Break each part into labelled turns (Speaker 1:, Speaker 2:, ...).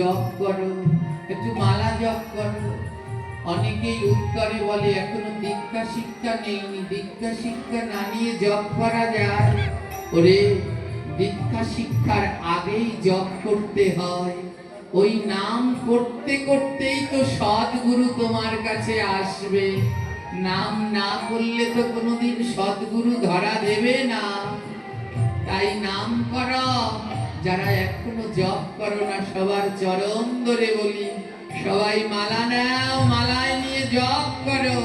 Speaker 1: জপ করো, একটু মালা জপ করো। অনেকেই উত্তরে বলে, এখনও দীক্ষা শিক্ষা নেইনি, দীক্ষা শিক্ষা না নিয়ে জপ করা যায়। ওরে, দীক্ষা শিক্ষার আগেই জপ করতে হয়। ওই নাম করতে করতেই তো সদ্গুরু তোমার কাছে আসবে। নাম না করলে তো কোনোদিন সদ্গুরু ধরা দেবে না। তাই নাম কর। যারা এখনও জপ করো না, সবার চরণ ধরে বলি, সবাই মালা নাও, মালায় নিয়ে জপ করো।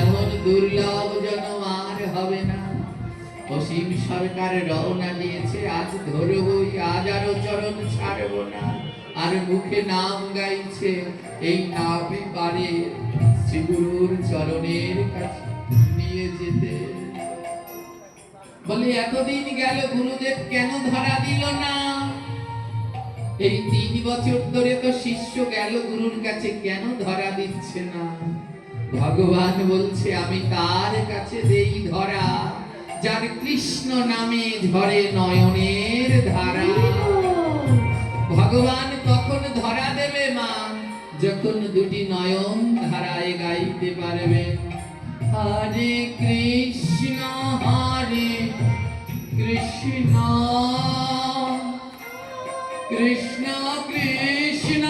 Speaker 1: এমন দুর্লভ জন্ম আর হবে না। অসীম সরকার রওনা দিয়েছে, আজ ধরবই আজ আরও চরণ ছাড়বো না। আর মুখে নাম গাইছে, এই নামে পারে শ্রীগুরুর চরণের কাছে নিয়ে যেতে। বলে, এতদিন গেল, গুরুদেব কেন ধরা দিল না? এই তিন বছর ধরে তো শিষ্য গেল গুরুর কাছে, কেন ধরা দিচ্ছে না? ভগবান বলছে, আমি তার কাছে দেই ধরা, যার কৃষ্ণ নামে ঝরে নয়নের ধারা। ভগবান তখন ধরা দেবে মা? যখন দুটি নয়ন ধারায় গাইতে পারবে। হরে কৃষ্ণ হরে কৃষ্ণ। কৃষ্ণ কৃষ্ণ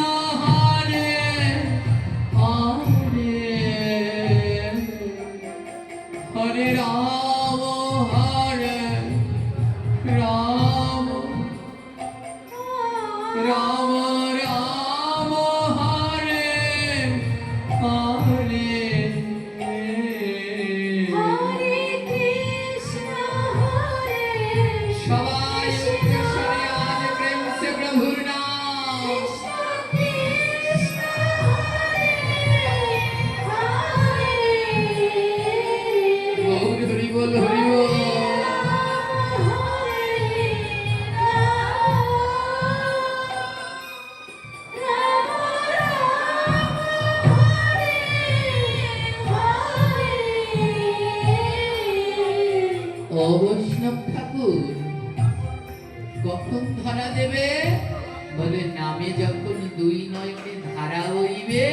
Speaker 1: কখন ধরা দেবে, বলে নামে যখন দুই নয়নে ধারা হইবে,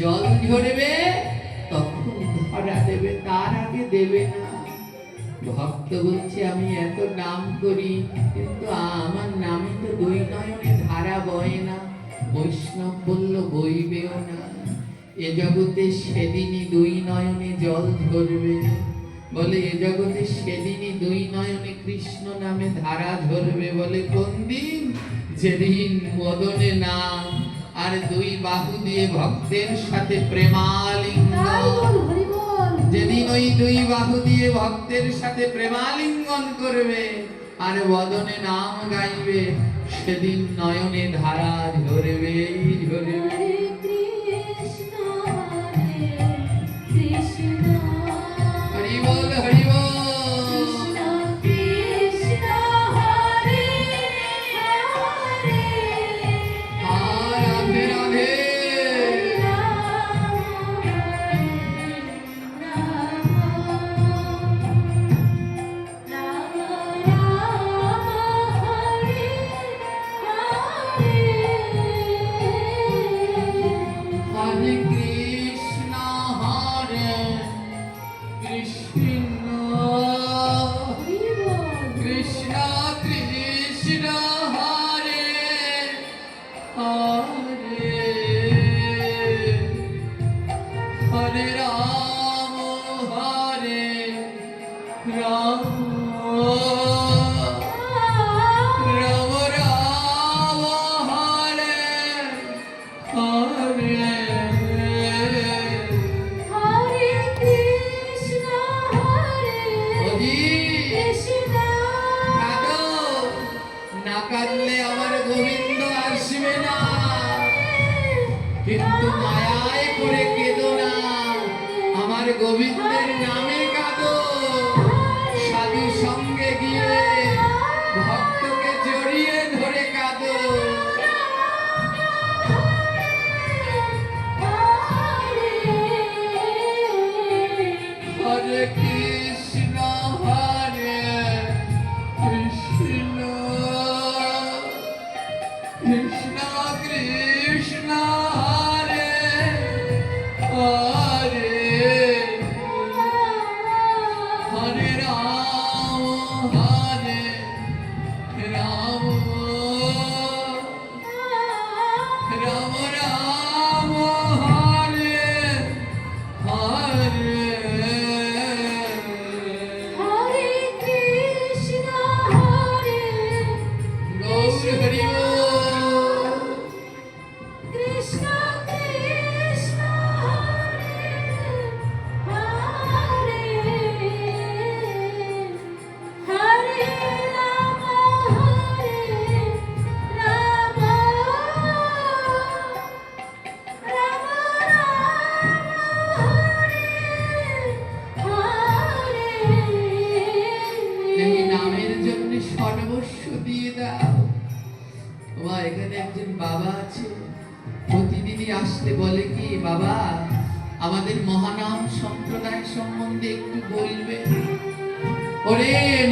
Speaker 1: জল ঝরবে, তখন ধরা দেবে, তার আগে দেবে না। ভক্ত বলছে, আমি এত নাম করি, কিন্তু আমার নামে তো দুই নয়নে ধারা বয় না। বৈষ্ণব বলল, বইবেও না। এ জগতে সেদিনই দুই নয়নে জল ধরবে বলে এ জগতে সেদিনই দুই নয়নে কৃষ্ণ নামে ধারা ধরবে। বলে কোন দিন? যেদিন মদনে নাম আর দুই বাহু দিয়ে ভক্তের সাথে প্রেমালিঙ্গ। যেদিন ওই দুই বাহু দিয়ে ভক্তের সাথে প্রেমালিঙ্গন করবে আর বদনে নাম গাইবে সেদিন নয়নে ধারা ঝরবে ঝরবে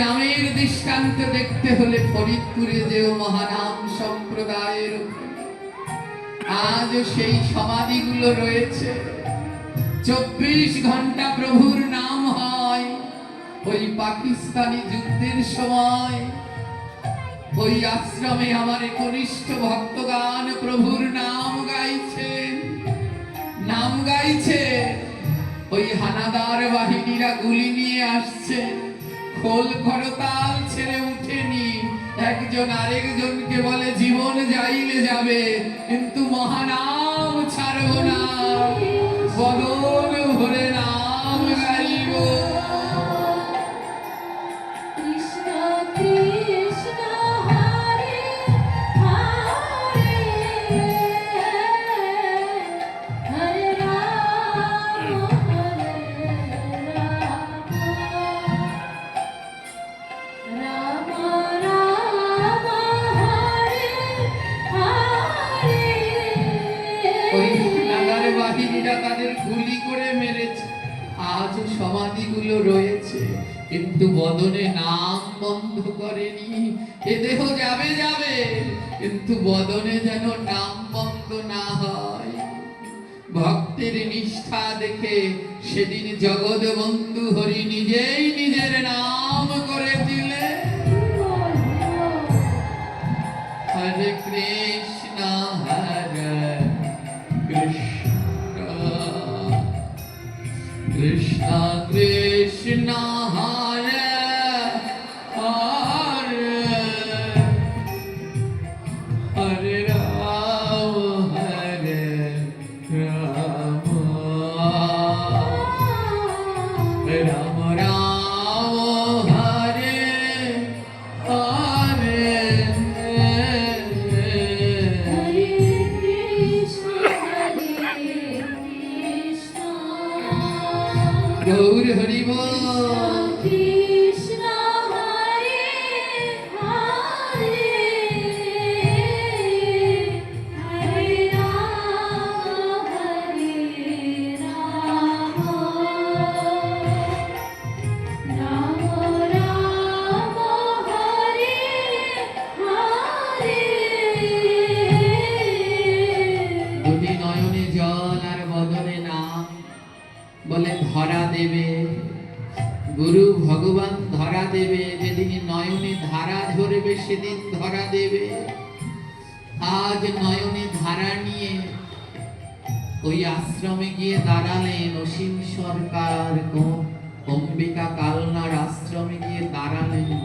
Speaker 1: নামের দৃষ্টান্ত দেখতে হলে ফরিদপুরে যেও মহানাম সম্প্রদায়ের। আজও সেই সমাধিগুলো রয়েছে। চব্বিশ ঘণ্টা প্রভুর নাম হয় ওই পাকিস্তানি যুদ্ধের সময়। ওই আশ্রমে আমার কনিষ্ঠ ভক্তগান প্রভুর নাম গাইছেন। নাম গাইছে ওই হানাদার বাহিনীরা গুলি নিয়ে আসছে খোল খরতাল ছেড়ে উঠেনি। একজন আরেকজনকে বলে, জীবন যাইলে যাবে, কিন্তু মহানাম ছাড়ব না। বদল ভরে নাম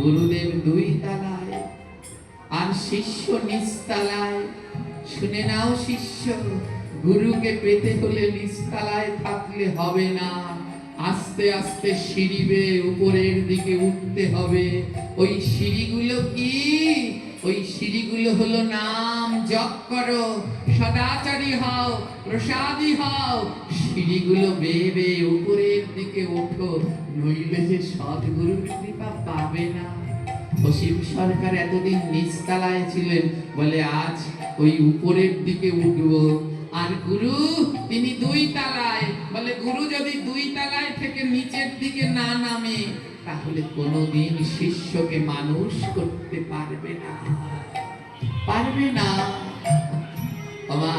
Speaker 1: গুরুদেব দুই তালায়, আর শিষ্য নিস্তালায়। শুনে নাও শিষ্য, গুরুকে পেতে হলে নিস্তালায় থাকলে হবে না। আস্তে আস্তে সিঁড়ি উপরের দিকে উঠতে হবে। ওই সিঁড়িগুলো কি? ওই সিঁড়িগুলো হলো নাম জপ করো, সদাচারী হও, প্রসাদী হও। সিঁড়িগুলো বেয়ে বেয়ে উপরের দিকে ওঠো, নইলে যে সদ্গুরুর কৃপা পাবে না। অসীম সরকার এতদিন নিচতলায় ছিলেন, বলে আজ ওই উপরের দিকে উঠব। আর গুরু, তিনি দুই তালায়, বলে গুরু যদি দুই তালায় থেকে নিচের দিকে না নামে তাহলে কোনোদিন শিষ্যকে মানুষ করতে পারবে না। পারবে না। বাবা,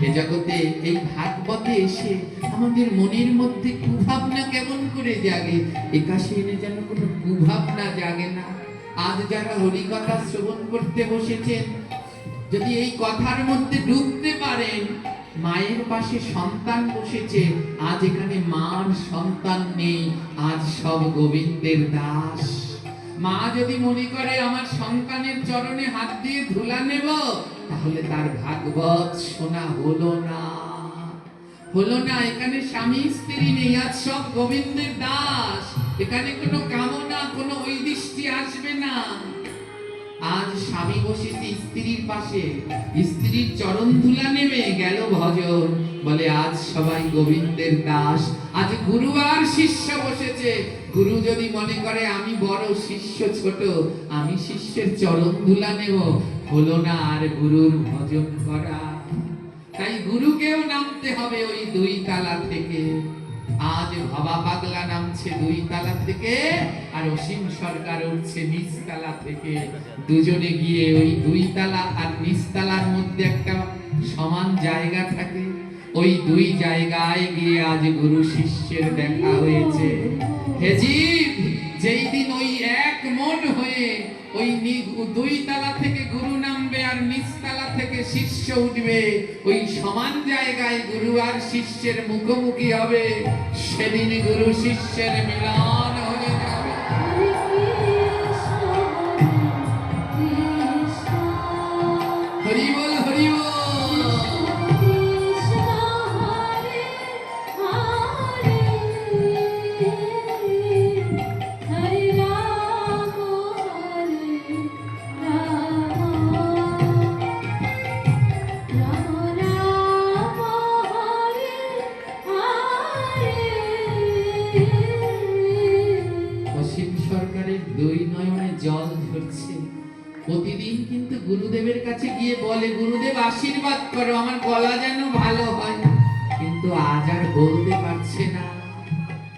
Speaker 1: এ জগতে, এই ভাগবতে এসে আমাদের মনের মধ্যে কুভাবনা কেমন করে জাগে? একাশে এনে যেন কোনো কুভাবনা জাগে না। আজ যারা হরিকথা শ্রবণ করতে বসেছেন, যদি এই কথার মধ্যে ডুবতে পারেন মায়ের পাশে সন্তান বসেছে, আজ এখানে মার সন্তান নেই, আজ সব গোবিন্দের দাস। মা যদি মনে করে আমার সন্তানের চরণে হাত দিয়ে ধুলা নেব, তাহলে তার ভাগবত শোনা হলো না। হলো না, এখানে স্বামী স্ত্রী নেই, আজ সব গোবিন্দের দাস। এখানে কোনো কামনা, কোনো ঐদিষ্টি আসবে না। আজ স্বামী বসেছে স্ত্রীর পাশে। স্ত্রীর চরণ ধুলা নেমে গেল ভজন। বলে, আজ সবাই গোবিন্দের দাস। আজ গুরু আর শিষ্য বসেছে। গুরু যদি মনে করে আমি বড় শিষ্য ছোট, আমি শিষ্যের চরণ ধুলা নেব। হলো না আর গুরুর ভজন করা। তাই গুরুকেও নামতে হবে ওই দুই তালা থেকে। আজ পাগলা নামছে দুই তালা থেকে, আর অসীম সরকার উঠছে নিচতলা থেকে। দুজনে গিয়ে ওই দুই তালা আর নিচতলার মধ্যে একটা সমান জায়গা থাকে। ওই দুই জায়গায় গিয়ে আজ গুরু শিষ্যের দেখা হয়েছে। হেজিব যেই দিন ওই এক মন হয়ে ওই দুই তালা থেকে গুরু নামবে আর নিচ নিচতলা থেকে শিষ্য উঠবে, ওই সমান জায়গায় গুরু আর শিষ্যের মুখোমুখি হবে। সেদিন গুরু শিষ্যের মিলন দুই নয়নে জল ঝরছে প্রতিদিন কিন্তু গুরুদেবের কাছে গিয়ে বলে, গুরুদেব, আশীর্বাদ করো, আমার গলা যেন ভালো হয়। কিন্তু আজ আর বলতে পারছে না।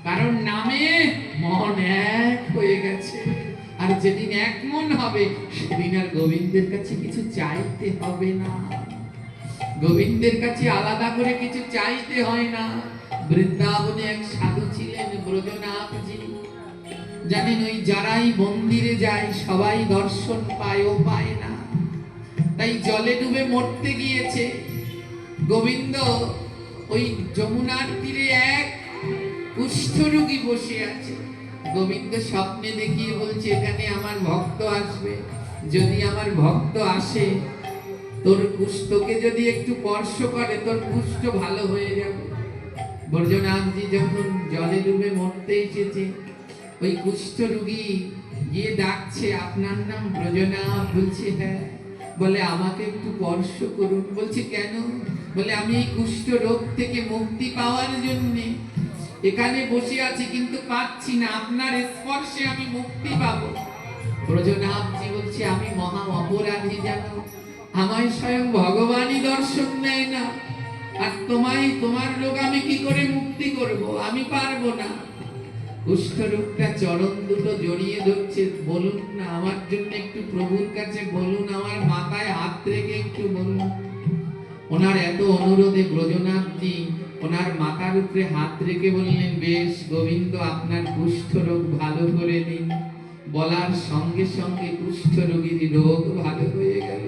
Speaker 1: কারণ নামে মন এক হয়ে গেছে। আর যেদিন এক মন হবে, সেদিন আর গোবিন্দের কাছে কিছু চাইতে হবে না। গোবিন্দের কাছে আলাদা করে কিছু চাইতে হয় না। বৃন্দাবনে এক সাধু ছিলেন, ব্রজনাথজি। জানেন ওই যারাই মন্দিরে যায়, সবাই দর্শন পায় ও পায় না। তাই জলে ডুবে মরতে গিয়েছে। গোবিন্দ ওই যমুনার তীরে এক কুষ্ঠরোগী বসে আছে। গোবিন্দ স্বপ্নে দেখিয়ে বলছে, এখানে আমার ভক্ত আসবে। যদি আমার ভক্ত আসে, তোর কুষ্ঠকে যদি একটু স্পর্শ করে, তোর কুষ্ঠ ভালো হয়ে যাবে। বর্জনাথজি যখন জলে ডুবে মরতে এসেছে ওই কুষ্ঠ রুগী গিয়ে ডাকছে, আপনার নাম ব্রজনাথ বলছে হ্যাঁ। বলে, আমাকে একটু স্পর্শ করুন। বলছে, কেন? বলে, আমি এই কুষ্ঠ রোগ থেকে মুক্তি পাওয়ার জন্য এখানে বসে আছি, কিন্তু পাচ্ছি না। আপনার স্পর্শে আমি মুক্তি পাবো। ব্রজনাথজি বলছে, আমি মহা অপরাধী জানো। আমায় স্বয়ং ভগবানই দর্শন দেয় না। আর তোমায়, তোমার লোক আমি কি করে মুক্তি করব? আমি পারব না। কুষ্ঠরোগটা চরণ দুটো জড়িয়ে ধরছে। বলুন না, আমার জন্য একটু প্রভুর কাছে বলুন, আমার মাথায় হাত রেখে একটু বলুন। ওনার এত অনুরোধে ব্রজনাথজি ওনার মাথার উপরে হাত রেখে বললেন, বেশ গোবিন্দ, আপনার কুষ্ঠ রোগ ভালো করে দিন বলার সঙ্গে সঙ্গে কুষ্ঠ রোগীর রোগ ভালো হয়ে গেল।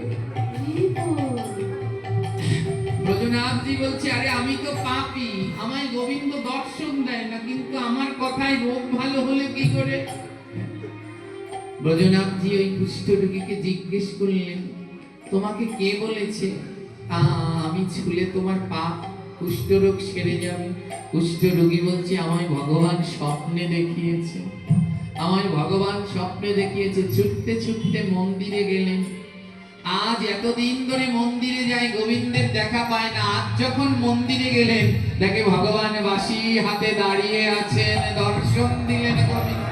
Speaker 1: ব্রজনাথজি বলছে আরে আমি তো পাপী আমায় গোবিন্দ দর্শন দেয় না কিন্তু আমার কথায় রোগ ভালো কি করে? ব্রজনাথজি ওই কুষ্ঠ রোগীকে জিজ্ঞেস করলেন তোমাকে কে বলেছে? "আ, আমি ছুলে তোমার পাপ কুষ্ঠরোগ সেরে যাবে। কুষ্ঠ রোগী বলছে আমায় ভগবান স্বপ্নে দেখিয়েছে। আমায় ভগবান স্বপ্নে দেখিয়েছে। ছুটতে ছুটতে মন্দিরে গেলেন। আজ এতদিন ধরে মন্দিরে যায় গোবিন্দের দেখা পায় না। আজ যখন মন্দিরে গেলেন, দেখে ভগবান বাসি হাতে দাঁড়িয়ে আছেন, দর্শন দিলেন গোবিন্দ।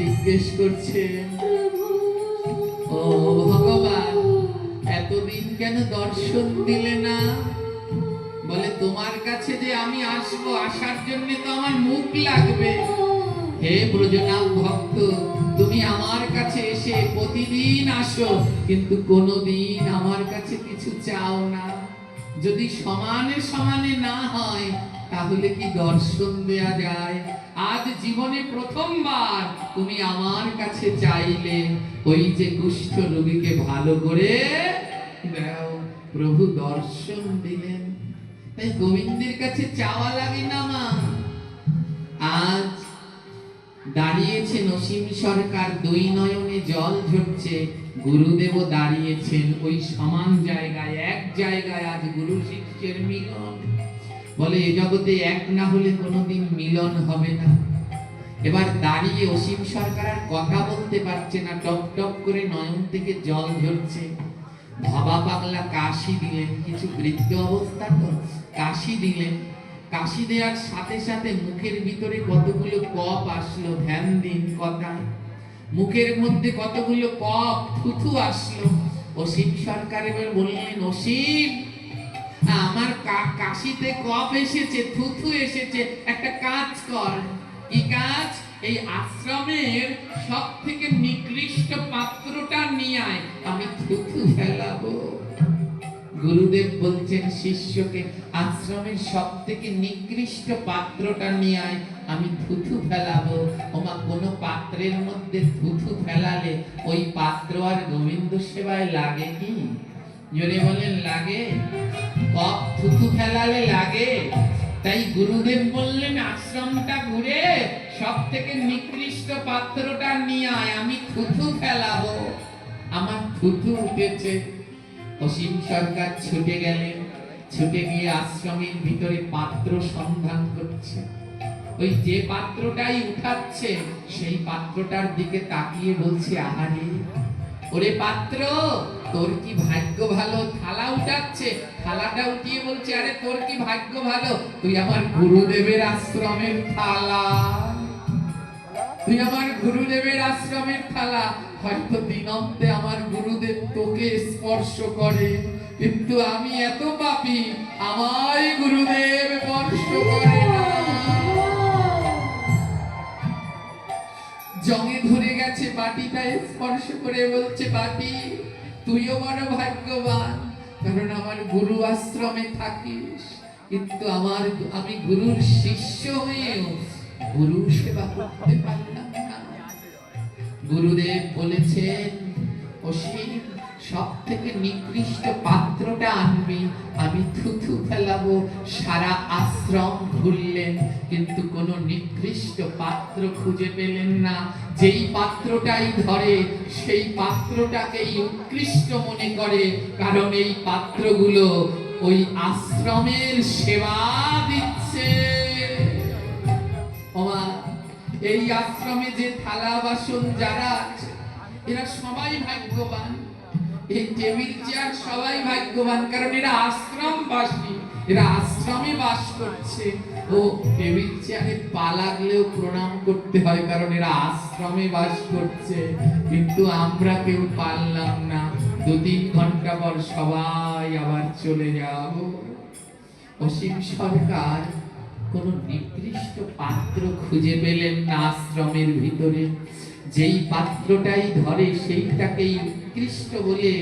Speaker 1: জিজ্ঞেস করছেন কেন দর্শন দিলে না? বলে, তোমার কাছে যে আমি আসব আসার জন্য তো আমার মুখ লাগবে। হে ব্রজনাথ ভক্ত, তুমি আমার কাছে এসে প্রতিদিন আসো, কিন্তু কোনোদিন আমার কাছে কিছু চাও না। যদি সমানে সমানে না হয়, তাহলে কি দর্শন দেয়া যায়? আজ জীবনে প্রথমবার তুমি আমার কাছে চাইলে, ওই যে কুষ্ঠ রোগীকে ভালো করে দাও প্রভু দর্শন দিলেন। তাই গোবিন্দের কাছে চাওয়া লাগে না মা। আজ দাঁড়িয়েছে নসীম সরকার, দুই নয়নে জল ঝরছে। গুরুদেবও দাঁড়িয়েছেন ওই সমান জায়গায়, এক জায়গায় আজ গুরু শিষ্যের মিলন। বলে, এ জগতে এক না হলে কোনোদিন মিলন হবে না। এবার দাঁড়িয়ে অসীম সরকার আর কথা বলতে পারছে না। টপ টপ করে নয়ন থেকে জল ঝরছে। ভাবা পাগলা কাশি দিলেন, কিছু বৃদ্ধ অবস্থা তো, কাশি দিলেন। কাশি দেওয়ার সাথে সাথে মুখের ভিতরে কতগুলো কপ আসলো, ধ্যান দিন কথা মুখের মধ্যে কতগুলো কপ, থুথু আসলো। অসীম সরকার এবার বললেন, অসীম, আমার কাশিতে কপ এসেছে, থুথু এসেছে, একটা কাজ কর। কি কাজ? এই আশ্রমের সব থেকে নিকৃষ্ট পাত্রটা নিয়ে আমি থুথু ফেলাবো। গুরুদেব বলছেন, শিষ্যকে, আশ্রমের সব থেকে নিকৃষ্ট পাত্রটা নিয়ে আমি থুথু ফেলাবো। ওমা, কোনো পাত্রের মধ্যে থুথু ফেলালে ওই পাত্র আর গোবিন্দ সেবায় লাগে কি? জোরে বলেন, লাগে। কপ থুথু ফেলালে লাগে। তাই গুরুদেব বললেন, আশ্রমটা ঘুরে সব থেকে নিকৃষ্ট পাত্রটা নিয়ে আয়, আমি থুথু ফেলাবো। আমার থুথু উঠেছে। অসীম সরকার ছুটে গেলেন ছুটে গিয়ে আশ্রমের ভিতরে পাত্র সন্ধান করছে। ওই যে পাত্রটাই উঠাচ্ছে, সেই পাত্রটার দিকে তাকিয়ে বলছে, আহারে, ওরে পাত্র, তোর কি ভাগ্য ভালো? থালা উঠাচ্ছে? থালাটা উঠিয়ে বলছে, আরে, তোর কি ভাগ্য ভালো? তুই আমার গুরুদেবের আশ্রমের থালা। তুই আমার গুরুদেবের আশ্রমের থালা, হয়তো দিনন্তে আমার গুরুদেব তোকে স্পর্শ করে। কিন্তু আমি এত পাপি, আমায় গুরুদেব স্পর্শ করে জমে ধরে গেছে বাটিটা স্পর্শ করে বলছে, বাটি, তুইও বড় ভাগ্যবান, কারণ আমার গুরু আশ্রমে থাকিস। কিন্তু আমার, আমি গুরুর শিষ্য হয়েও গুরু সেবা করতে পারলাম না। গুরুদেব বলেছেন, অসীম সব থেকে নিকৃষ্ট পাত্রটা আনবি আমি থুথু ফেলাবো, সারা আশ্রম ঘুরলেন কিন্তু কোনো নিকৃষ্ট পাত্র খুঁজে পেলেন না। যেই পাত্রটাই ধরে, সেই পাত্রটাকেই উৎকৃষ্ট মনে করে, কারণ এই পাত্রগুলো ওই আশ্রমের সেবা দিচ্ছে। এই আশ্রমে যে থালা বাসন যারা আছে, এরা সবাই ভাগ্যবান। এই টেবিল, চেয়ার সবাই ভাগ্যবান, কারণ এরা আশ্রমবাসী, এরা আশ্রমে বাস করছে। ও, টেবিল, চেয়ারে পা লাগলেও প্রণাম করতে হয়, কারণ এরা আশ্রমে বাস করছে। কিন্তু আমরা কেউ পারলাম না। দু তিন ঘণ্টা পর সবাই আবার চলে যাব। অসীম সরকার কোন নিকৃষ্ট পাত্র খুঁজে পেলেন না আশ্রমের ভিতরে। যেই পাত্রটাই ধরে, সেইটাকেই উৎকৃষ্ট বলে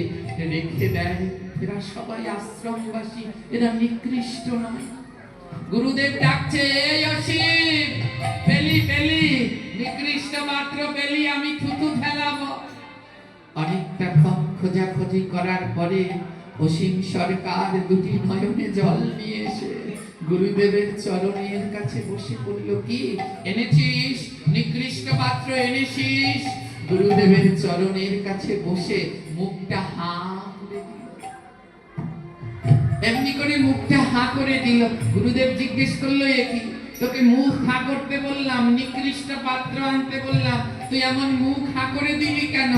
Speaker 1: রেখে দেয়। এরা সবাই আশ্রমবাসী, এরা নিকৃষ্ট নয়। গুরুদেব ডাকছে, এই অসীম, পেলি পেলি, নিকৃষ্ট মাত্র পেলি, আমি থুতু ফেলাবো। অনেকটা ক্ষণ খোঁজাখুঁজি করার পরে অসীম সরকার দুটি নয়নে জল নিয়ে এসে গুরুদেবের চরণের কাছে বসে পড়ল কি? এনেছিস? নিকৃষ্ট পাত্র এনেছিস? গুরুদেবের চরণের কাছে বসে মুখটা হা এমনি করে মুখটা হা করে দিল। গুরুদেব জিজ্ঞেস করল, এ কি? তোকে মুখ হা করতে বললাম, নিকৃষ্ট পাত্র আনতে বললাম। তুই এমন মুখ হা করে দিলি কেন?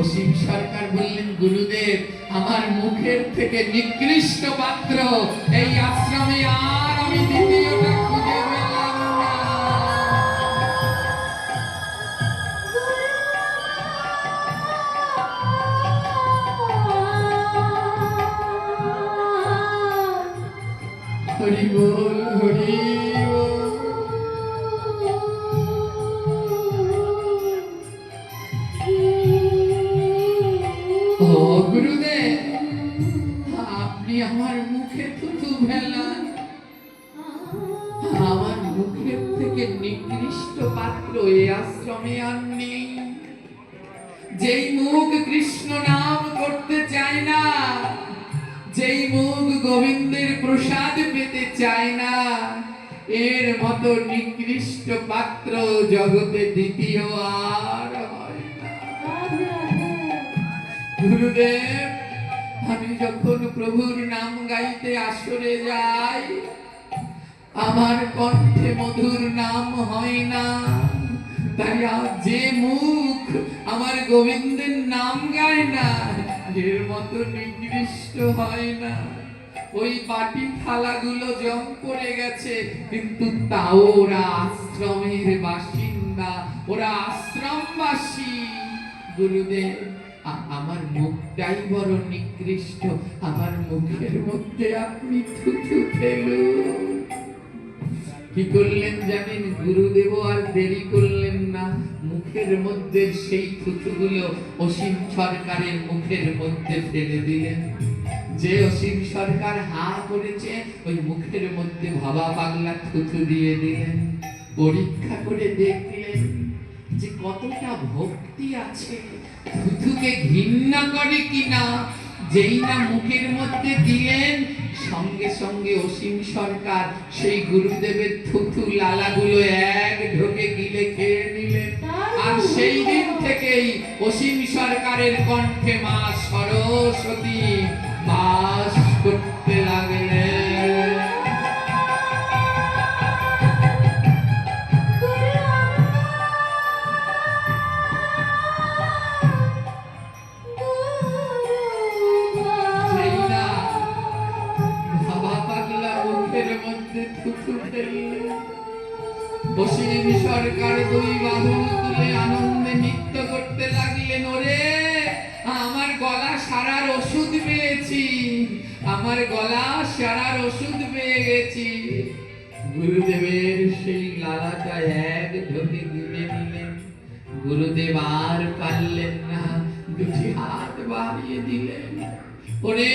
Speaker 1: অসীম সরকার বললেন গুরুদেব আমার মুখের থেকে নিকৃষ্ট পাত্র এই আশ্রমে আর আমি দ্বিতীয়টা খুঁজে পেলাম না। নিকৃষ্ট পাত্র জগতে দ্বিতীয় আর গুরুদেব, আমি যখন প্রভুর নাম গাইতে আসরে যাই, আমার কণ্ঠে মধুর নাম হয় না। তাই যে মুখ আমার গোবিন্দের নাম গায় না, এর মতো নিকৃষ্ট হয় না। ওই বাটি থালাগুলো জং পড়ে গেছে, কিন্তু তাও ওরা আশ্রমের বাসিন্দা। ওরা আশ্রমবাসী। গুরুদেব আমার মুখটাই বড় নিকৃষ্ট। আমার মুখের মধ্যে আপনি থুথু কি করলেন জানেন? গুরুদেব আর দেরি করলেন না। মুখের মধ্যে সেই থুতুগুলো অসীম সরকারের মুখের মধ্যে ফেলে দিলেন। যে অসীম সরকার হা করেছে, ওই মুখের মধ্যে ভাবা পাগলা থুতু দিয়ে দিলেন। পরীক্ষা করে দেখলেন যে কতটা ভক্তি আছে। থুতুকে ঘৃণা করে কিনা? যেই না মুখের মধ্যে দিলেন সঙ্গে সঙ্গে অসীম সরকার সেই গুরুদেবের থুতু লালাগুলো এক ঢোকে গিলে খেয়ে নিলেন। আর সেই দিন থেকেই অসীম সরকারের কণ্ঠে মা সরস্বতী বাস সরকার দুই বাহু তুলে আনন্দে নৃত্য করতে লাগলেন ওরে আমার গলা সারার ওষুধ পেয়েছি, আমার গলা সারার ওষুধ পেয়ে গেছি। গুরুদেবের সেই লালাটা এক ঢোকে গিলে নিলেন গুরুদেব আর পারলেন না, দুটি হাত বাড়িয়ে দিলেন। ওরে,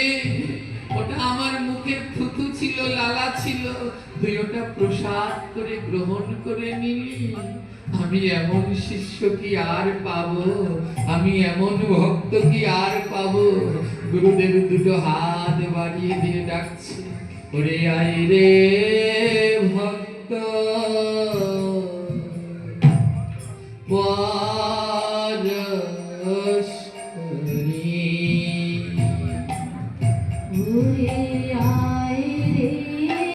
Speaker 1: ওটা আমার মুখের থুতু ছিল, লালা ছিল করে গ্রহণ করে নিলি। আমি এমন শিষ্য কি আর পাব? আমি এমন ভক্ত কি আর পাব? গুরুদেব দুটো হাত বাড়িয়ে দিয়ে ডাকছে, ওরে আই রে ভক্ত!